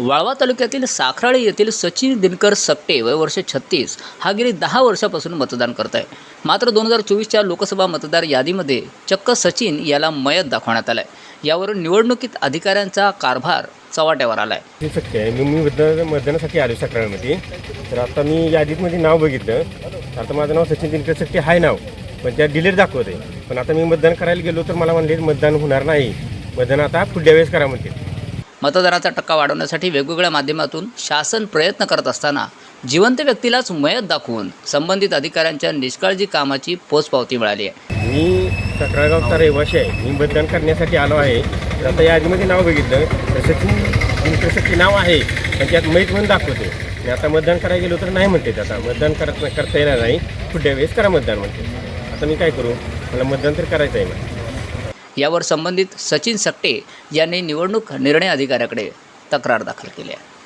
वाळवा तालुक्यातील साखराळे येथील सचिन दिनकर सकटे वय वर्ष छत्तीस हा गेली दहा वर्षापासून मतदान करत आहे. मात्र दोन हजार चोवीसच्या लोकसभा मतदार यादीमध्ये चक्क सचिन याला मयत दाखवण्यात आला आहे यावरून निवडणुकीत अधिकाऱ्यांचा कारभार चव्हाट्यावर आला आहे हे आहे. मी मी मतदान मतदानासाठी आलो सकाळमध्ये तर आता मी यादीमध्ये नाव बघितलं. आता माझं नाव सचिन दिनकर सट्टे आहे नाव. पण त्या डिलेट दाखवते पण आता मी मतदान करायला गेलो तर मला म्हणले मतदान होणार नाही. मतदान आता पुढल्या वेळेस करा म्हणते. मतदानाचा टक्का वाढवण्यासाठी वेगवेगळ्या माध्यमातून शासन प्रयत्न करत असताना जिवंत व्यक्तीलाच मयत दाखवून संबंधित अधिकाऱ्यांच्या निष्काळजी कामाची पोचपावती मिळाली आहे. मी सकळगावचा रहिवासी आहे. मी मतदान करण्यासाठी आलो आहे. तर आता यादीमध्ये नाव बघितलं. तसंच की नाव आहे. पण त्यात मैत म्हणून दाखवते. मी आता मतदान करायला गेलो तर नाही म्हणते आता मतदान करत करता येणार नाही. पुढच्या वेळेस करा मतदान म्हणते. आता मी काय करू? मला मतदान तर करायचं आहे ना यावर संबंधित सचिन सकटे यांनी निवडणूक निर्णय अधिकाऱ्याकडे तक्रार दाखल केली आहे.